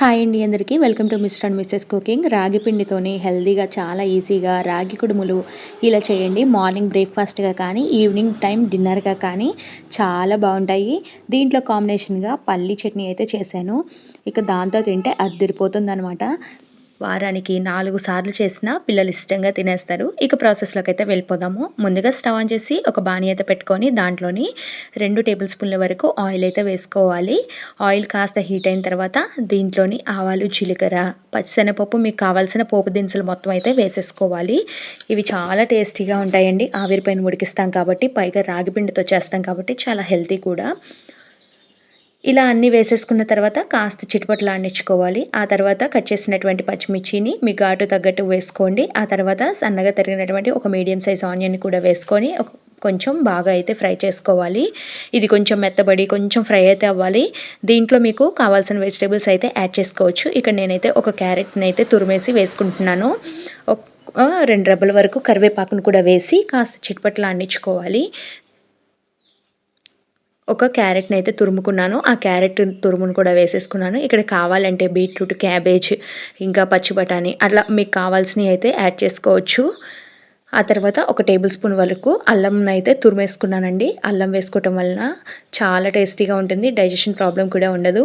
Hi అండి అందరికీ. Welcome to mister and missus cooking. రాగి పిండితోని హెల్దీగా చాలా ఈజీగా రాగి కుడుములు ఇలా చేయండి. మార్నింగ్ బ్రేక్ఫాస్ట్గా కానీ ఈవినింగ్ టైం డిన్నర్గా కానీ చాలా బాగుంటాయి. దీంట్లో కాంబినేషన్గా పల్లి చట్నీ అయితే చేశాను. ఇక దాంతో తింటే అద్దరిపోతుంది అనమాట వారానికి నాలుగు సార్లు చేసినా పిల్లలు ఇష్టంగా తినేస్తారు. ఇక ప్రాసెస్లోకి అయితే వెళ్ళిపోదాము. ముందుగా స్టవ్ ఆన్ చేసి ఒక బాణీ అయితే పెట్టుకొని దాంట్లోని రెండు టేబుల్ స్పూన్ల వరకు ఆయిల్ అయితే వేసుకోవాలి. ఆయిల్ కాస్త హీట్ అయిన తర్వాత దీంట్లోని ఆవాలు జీలకర్ర పచ్చిశనగపప్పు మీకు కావాల్సిన పోపు దినుసులు మొత్తం అయితే వేసేసుకోవాలి. ఇవి చాలా టేస్టీగా ఉంటాయండి. ఆవిరిపైన ఉడికిస్తాం కాబట్టి పైగా రాగి పిండితో చేస్తాం కాబట్టి చాలా హెల్తీ కూడా. ఇలా అన్నీ వేసేసుకున్న తర్వాత కాస్త చిటుపట్లు ఆడించుకోవాలి. ఆ తర్వాత కట్ చేసినటువంటి పచ్చిమిర్చిని మీ ఘాటు తగ్గట్టు వేసుకోండి. ఆ తర్వాత సన్నగా తరిగినటువంటి ఒక మీడియం సైజ్ ఆనియన్ కూడా వేసుకొని కొంచెం బాగా అయితే ఫ్రై చేసుకోవాలి. ఇది కొంచెం మెత్తబడి కొంచెం ఫ్రై అయితే అవ్వాలి. దీంట్లో మీకు కావాల్సిన వెజిటేబుల్స్ అయితే యాడ్ చేసుకోవచ్చు. ఇక్కడ నేనైతే ఒక క్యారెట్ని అయితే తురిమేసి వేసుకుంటున్నాను. రెండు రబ్బల వరకు కరివేపాకును కూడా వేసి కాస్త చిట్పట్లు అండించుకోవాలి ఒక క్యారెట్ని అయితే తురుముకున్నాను. ఆ క్యారెట్ తురుమును కూడా వేసేసుకున్నాను. ఇక్కడ కావాలంటే బీట్రూట్ క్యాబేజ్ ఇంకా పచ్చి బఠానీ అట్లా మీకు కావాల్సినవి అయితే యాడ్ చేసుకోవచ్చు. ఆ తర్వాత ఒక టేబుల్ స్పూన్ వరకు అల్లం అయితే తురిమేసుకున్నానండి. అల్లం వేసుకోవటం వలన చాలా టేస్టీగా ఉంటుంది డైజెషన్ ప్రాబ్లం కూడా ఉండదు.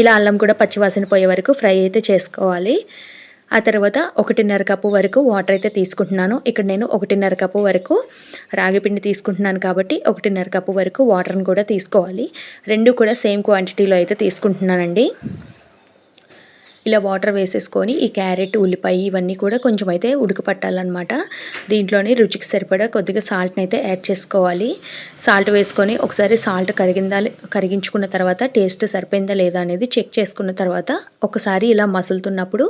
ఇలా అల్లం కూడా పచ్చివాసన పోయే వరకు ఫ్రై అయితే చేసుకోవాలి. ఆ తర్వాత ఒకటిన్నర కప్పు వరకు వాటర్ అయితే తీసుకుంటున్నాను. ఇక్కడ నేను ఒకటిన్నర కప్పు వరకు రాగిపిండి తీసుకుంటున్నాను కాబట్టి ఒకటిన్నర కప్పు వరకు వాటర్ని కూడా తీసుకోవాలి. రెండు కూడా సేమ్ క్వాంటిటీలో అయితే తీసుకుంటున్నానండి. ఇలా వాటర్ వేసేసుకొని ఈ క్యారెట్ ఉల్లిపాయ ఇవన్నీ కూడా కొంచెం అయితే ఉడకపట్టాలన్నమాట. దీంట్లోని రుచికి సరిపడా కొద్దిగా సాల్ట్ని అయితే యాడ్ చేసుకోవాలి. సాల్ట్ వేసుకొని ఒకసారి సాల్ట్ కరిగిందా కరిగించుకున్న తర్వాత టేస్ట్ సరిపోయిందా లేదా అనేది చెక్ చేసుకున్న తర్వాత ఒకసారి ఇలా మసులుతున్నప్పుడు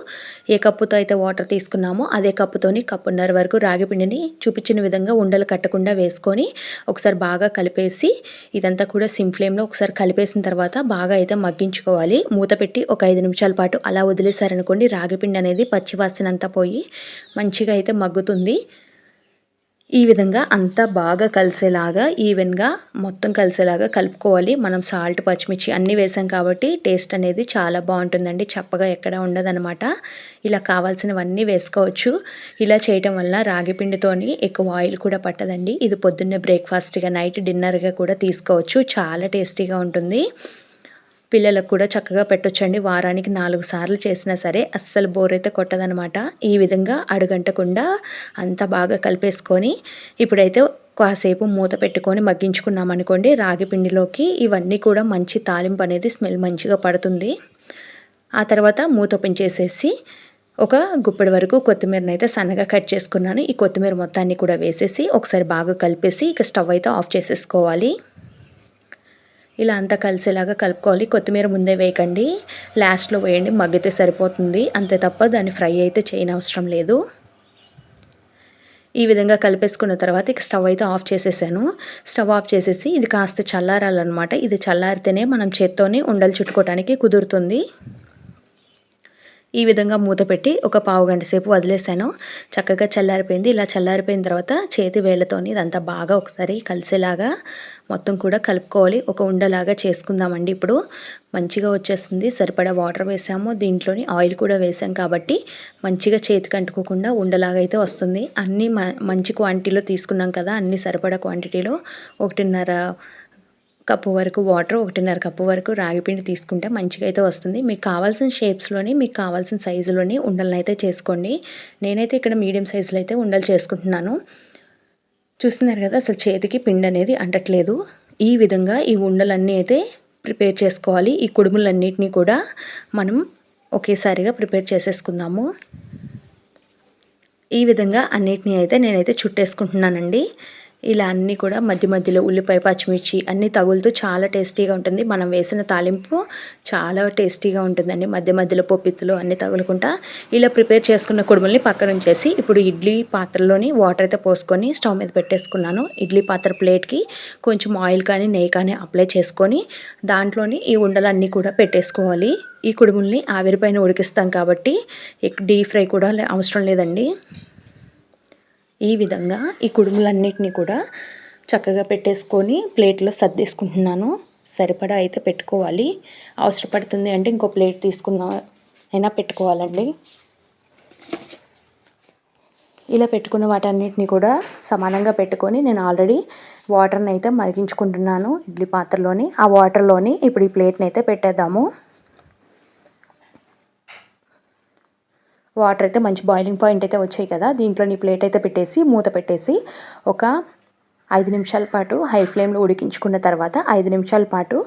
ఏ కప్పుతో అయితే వాటర్ తీసుకున్నామో అదే కప్పుతోని కప్పున్నర వరకు రాగి పిండిని చూపించిన విధంగా ఉండలు కట్టకుండా వేసుకొని ఒకసారి బాగా కలిపేసి ఇదంతా కూడా సిమ్ ఫ్లేమ్లో ఒకసారి కలిపేసిన తర్వాత బాగా అయితే మగ్గించుకోవాలి. మూత పెట్టి ఒక ఐదు నిమిషాల పాటు అలా వదిలేసారనుకోండి రాగిపిండి అనేది పచ్చివాసన అంతా పోయి మంచిగా అయితే మగ్గుతుంది. ఈ విధంగా అంతా బాగా కలిసేలాగా ఈవెన్గా మొత్తం కలిసేలాగా కలుపుకోవాలి. మనం సాల్ట్ పచ్చిమిర్చి అన్నీ వేసాం కాబట్టి టేస్ట్ అనేది చాలా బాగుంటుందండి. చప్పగా ఎక్కడ ఉండదనమాట. ఇలా కావాల్సినవన్నీ వేసుకోవచ్చు. ఇలా చేయటం వల్ల రాగి పిండితోని ఎక్కువ ఆయిల్ కూడా పట్టదండి. ఇది పొద్దున్నే బ్రేక్ఫాస్ట్గా నైట్ డిన్నర్గా కూడా తీసుకోవచ్చు. చాలా టేస్టీగా ఉంటుంది. పిల్లలకు కూడా చక్కగా పెట్టొచ్చండి. వారానికి నాలుగు సార్లు చేసినా సరే అస్సలు బోర్ అయితే కొట్టదనమాట. ఈ విధంగా అడుగంటకుండా అంతా బాగా కలిపేసుకొని ఇప్పుడైతే కాసేపు మూత పెట్టుకొని మగ్గించుకున్నాం అనుకోండి. రాగి పిండిలోకి ఇవన్నీ కూడా మంచి తాలింపు అనేది స్మెల్ మంచిగా పడుతుంది. ఆ తర్వాత మూత పెంచేసేసి ఒక గుప్పెడి వరకు కొత్తిమీరని అయితే సన్నగా కట్ చేసుకున్నాను. ఈ కొత్తిమీర మొత్తాన్ని కూడా వేసేసి ఒకసారి బాగా కలిపేసి ఇక స్టవ్ అయితే ఆఫ్ చేసేసుకోవాలి. ఇలా అంతా కలిసేలాగా కలుపుకోవాలి. కొత్తిమీర ముందే వేయకండి. లాస్ట్లో వేయండి. మగ్గితే సరిపోతుంది. అంతే తప్ప దాన్ని ఫ్రై అయితే చేయనవసరం లేదు. ఈ విధంగా కలిపేసుకున్న తర్వాత ఇక స్టవ్ అయితే ఆఫ్ చేసేసాను. స్టవ్ ఆఫ్ చేసేసి ఇది కాస్త చల్లారాలన్నమాట. ఇది చల్లారితేనే మనం చేత్తోనే ఉండలు చుట్టుకోవడానికి కుదురుతుంది. ఈ విధంగా మూత పెట్టి ఒక పావు గంట సేపు వదిలేసాను. చక్కగా చల్లారిపోయింది. ఇలా చల్లారిపోయిన తర్వాత చేతి వేళ్ళతోని ఇదంతా బాగా ఒకసారి కలిసేలాగా మొత్తం కూడా కలుపుకోవాలి. ఒక ఉండలాగా చేసుకుందామండి ఇప్పుడు. మంచిగా వచ్చేస్తుంది. సరిపడా వాటర్ వేసాము. దీంట్లోని ఆయిల్ కూడా వేసాం కాబట్టి మంచిగా చేతికి అంటుకోకుండా ఉండలాగా అయితే వస్తుంది. అన్నీ మంచి క్వాంటిటీలో తీసుకున్నాం కదా అన్నీ సరిపడా క్వాంటిటీలో. ఒకటిన్నర కప్పు వరకు వాటర్ ఒకటిన్నర కప్పు వరకు రాగిపిండి తీసుకుంటే మంచిగా అయితే వస్తుంది. మీకు కావాల్సిన షేప్స్లోని మీకు కావాల్సిన సైజులోని ఉండలను అయితే చేసుకోండి. నేనైతే ఇక్కడ మీడియం సైజులో అయితే ఉండలు చేసుకుంటున్నాను. చూస్తున్నారు కదా అసలు చేతికి పిండి అనేది అంటట్లేదు. ఈ విధంగా ఈ ఉండలన్నీ అయితే ప్రిపేర్ చేసుకోవాలి. ఈ కుడుములన్నిటినీ కూడా మనం ఒకేసారిగా ప్రిపేర్ చేసేసుకుందాము. ఈ విధంగా అన్నిటినీ అయితే నేనైతే చుట్టేసుకుంటున్నానండి. ఇలా అన్నీ కూడా మధ్య మధ్యలో ఉల్లిపాయ పచ్చిమిర్చి అన్నీ తగులుతూ చాలా టేస్టీగా ఉంటుంది. మనం వేసిన తాలింపు చాలా టేస్టీగా ఉంటుందండి. మధ్య మధ్యలో పొప్పిత్తులు అన్నీ తగులుకుంటా ఇలా ప్రిపేర్ చేసుకున్న కుడుముల్ని పక్కన ఉంచేసి ఇప్పుడు ఇడ్లీ పాత్రలోని వాటర్ అయితే పోసుకొని స్టవ్ మీద పెట్టేసుకున్నాను. ఇడ్లీ పాత్ర ప్లేట్కి కొంచెం ఆయిల్ కానీ నెయ్యి కానీ అప్లై చేసుకొని దాంట్లోని ఈ ఉండలన్నీ కూడా పెట్టేసుకోవాలి. ఈ కుడుముల్ని ఆవిరిపైన ఉడికిస్తాం కాబట్టి డీప్ ఫ్రై కూడా అవసరం లేదండి. ఈ విధంగా ఈ కుడుములన్నిటిని కూడా చక్కగా పెట్టేసుకొని ప్లేట్లో సర్దేసుకుంటున్నాను. సరిపడా అయితే పెట్టుకోవాలి. అవసరపడుతుంది అంటే ఇంకో ప్లేట్ తీసుకున్న అయినా పెట్టుకోవాలండి. ఇలా పెట్టుకున్న వాటన్నిటిని కూడా సమానంగా పెట్టుకొని నేను ఆల్రెడీ వాటర్ని అయితే మరిగించుకుంటున్నాను ఇడ్లీ పాత్రలోని. ఆ వాటర్లోని ఇప్పుడు ఈ ప్లేట్ని అయితే పెట్టేద్దాము. వాటర్ అయితే మంచి బాయిలింగ్ పాయింట్ అయితే వచ్చాయి కదా. దీంట్లో నీ ప్లేట్ అయితే పెట్టేసి మూత పెట్టేసి ఒక ఐదు నిమిషాల పాటు హై ఫ్లేమ్లో ఉడికించుకున్న తర్వాత ఐదు నిమిషాల పాటు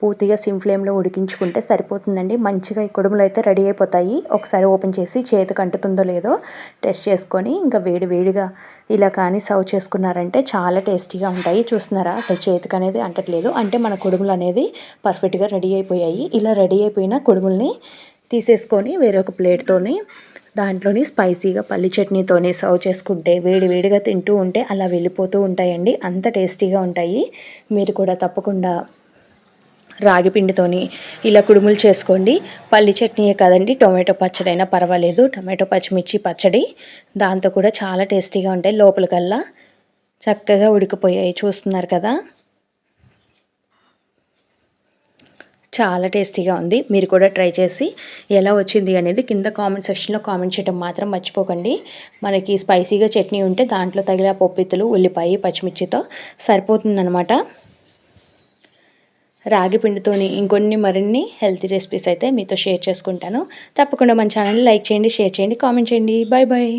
పూర్తిగా సిమ్ ఫ్లేమ్లో ఉడికించుకుంటే సరిపోతుందండి. మంచిగా ఈ కుడుములు అయితే రెడీ అయిపోతాయి. ఒకసారి ఓపెన్ చేసి చేతికి అంటుతుందో లేదో టెస్ట్ చేసుకొని ఇంకా వేడి వేడిగా ఇలా కానీ సర్వ్ చేసుకున్నారంటే చాలా టేస్టీగా ఉంటాయి. చూస్తున్నారా? అసలు చేతికి అనేది అంటట్లేదు. అంటే మన కుడుములు అనేది పర్ఫెక్ట్గా రెడీ అయిపోయాయి. ఇలా రెడీ అయిపోయిన కుడుముల్ని తీసేసుకొని వేరొక ప్లేట్తోని దాంట్లోని స్పైసీగా పల్లి చట్నీతోని సర్వ్ చేసుకుంటే వేడి వేడిగా తింటూ ఉంటే అలా వెళ్ళిపోతూ ఉంటాయండి. అంత టేస్టీగా ఉంటాయి. మీరు కూడా తప్పకుండా రాగి పిండితోని ఇలా కుడుములు చేసుకోండి. పల్లి చట్నీయే కదండి టొమాటో పచ్చడి అయినా పర్వాలేదు. టొమాటో పచ్చిమిర్చి పచ్చడి దాంతో కూడా చాలా టేస్టీగా ఉంటాయి. లోపలికల్లా చక్కగా ఉడికిపోయాయి. చూస్తున్నారు కదా? చాలా టేస్టీగా ఉంది. మీరు కూడా ట్రై చేసి ఎలా వచ్చింది అనేది కింద కామెంట్ సెక్షన్లో కామెంట్ చేయడం మాత్రం మర్చిపోకండి. మనకి స్పైసీగా చట్నీ ఉంటే దాంట్లో తగిన పొప్పిత్తులు ఉల్లిపాయ పచ్చిమిర్చితో సరిపోతుందనమాట రాగి పిండితోని ఇంకొన్ని మరిన్ని హెల్తీ రెసిపీస్ అయితే మీతో షేర్ చేసుకుంటాను. తప్పకుండా మన ఛానల్ని లైక్ చేయండి షేర్ చేయండి కామెంట్ చేయండి. Bye bye